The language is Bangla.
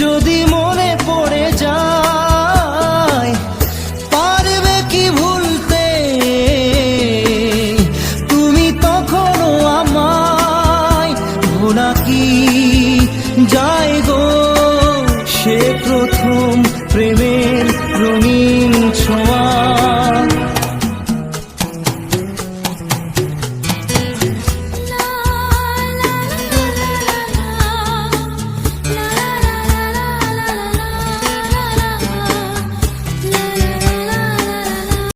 যদি মনে পড়ে যায়, পারবে কি ভুলতে? তুমি তখনও আমায় ভোলা কি? যায় গো, সে প্রথম প্রেমের রঙিন ছোঁয়া।